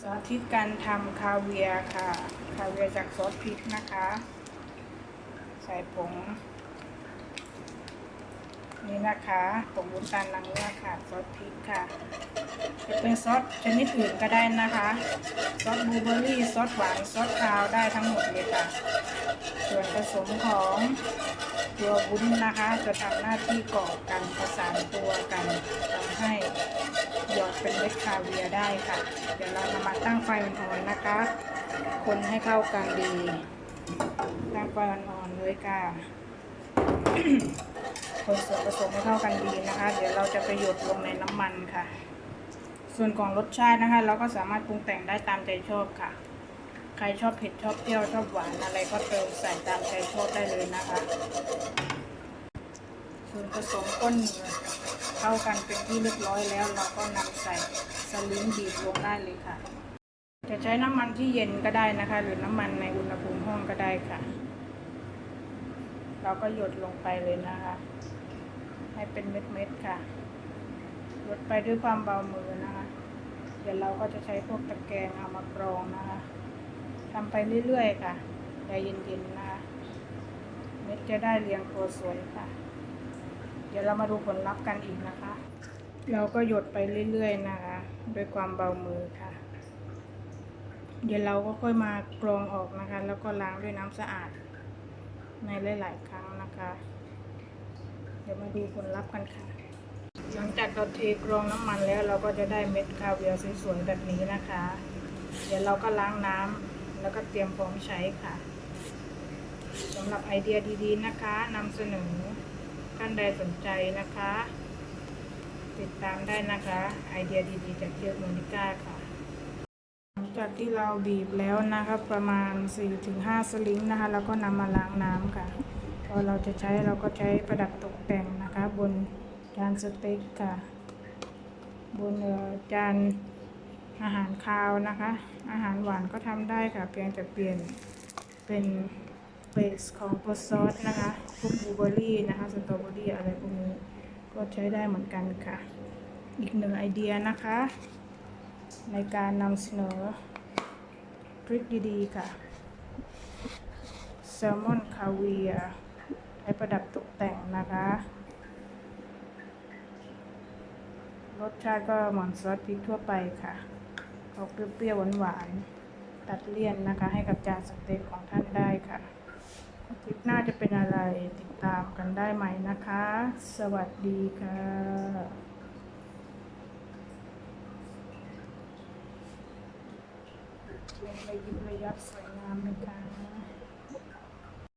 สาธิตการทำคาเวียค่ะ คาเวียจากซอสพริกนะคะ ใส่ผง นี่นะคะผงวุ้นตาลนังเนื้อค่ะซอสพริกค่ะ จะเป็นซอสชนิดอื่นก็ได้นะคะ ซอสบลูเบอร์รี่ซอสหวานซอสคาวได้ทั้งหมดเลยค่ะ ส่วนผสมของตัววุ้นนะคะ จะทำหน้าที่ก่อกันประสานตัวกันทำให้ หยอดเป็นเม็ดคาเวียได้ค่ะ เดี๋ยวเรานำมาตั้งไฟอ่อนๆนะคะ คนให้เข้ากันดี ตั้งไฟอ่อนๆเลยค่ะ คนส่วนผสมให้เข้ากันดีนะคะ เดี๋ยวเราจะไปหยดลงในน้ำมันค่ะ ส่วนของรสชาตินะคะ เราก็สามารถปรุงแต่งได้ตามใจชอบค่ะ ใครชอบเผ็ดชอบเปรี้ยวชอบหวานอะไรก็เติมใส่ตามใจชอบได้เลยนะคะ ส่วนผสมก้นเนื้อ เข้ากันเป็นที่เรียบร้อยแล้วเราก็นำใส่สลิงบีบลงได้เลยค่ะ จะใช้น้ำมันที่เย็นก็ได้นะคะ หรือน้ำมันในอุณหภูมิห้องก็ได้ค่ะ เราก็หยดลงไปเลยนะคะ ให้เป็นเม็ดๆค่ะหยดไปด้วยความเบามือนะคะ เดี๋ยวเราก็จะใช้พวกตะแกรงเอามากรองนะคะทำไปเรื่อยๆค่ะใจเย็นๆนะคะเม็ดจะได้เรียงตัวสวยค่ะ เดี๋ยวเรามาดูผลลัพธ์กันอีกนะคะ เราก็หยดไปเรื่อยๆนะคะ ด้วยความเบามือค่ะ เดี๋ยวเราก็ค่อยมากรองออกนะคะ แล้วก็ล้างด้วยน้ำสะอาด ในหลาย ๆ ครั้งนะคะ เดี๋ยวมาดูผลลัพธ์กันค่ะ หลังจากเราเทกรองน้ำมันแล้วเราก็จะได้เม็ดคาเวียร์สวยๆแบบนี้นะคะ เดี๋ยวเราก็ล้างน้ำแล้วก็เตรียมพร้อมใช้ค่ะสำหรับไอเดียดีๆนะคะนำเสนอ ท่านใดสนใจนะคะ ติดตามได้นะคะ ไอเดียดีๆจากเทียบโมนิก้าค่ะ หลังจากที่เราบีบแล้วนะคะ ประมาณ 4-5 สลิงนะคะ แล้วก็นำมาล้างน้ำค่ะ พอเราจะใช้เราก็ใช้ประดับตกแต่งนะคะ บนจานสเต็กค่ะ บนจานอาหารคาวนะคะ อาหารหวานก็ทำได้ค่ะ เพียงแต่เปลี่ยนเป็น เบสของตัวซอสนะคะพวกบลูเบอร์รี่นะคะสตรอเบอรี่อะไรพวกนี้ก็ใช้ได้เหมือนกันค่ะ อีกหนึ่งไอเดียนะคะ ในการนำเสนอทริคดีๆค่ะแซลมอนคาเวียให้ประดับตกแต่งนะคะรสชาติก็เหมือนซอสพริกทั่วไปค่ะออกเปรี้ยวๆหวานๆตัดเลี่ยนนะคะ ให้กับจานสเต็กของท่านได้ค่ะ หน้าจะเป็นอะไรติดตามกันได้ไหมนะคะ สวัสดีค่ะเป็นระยิบระยับสวยงามเลยค่ะ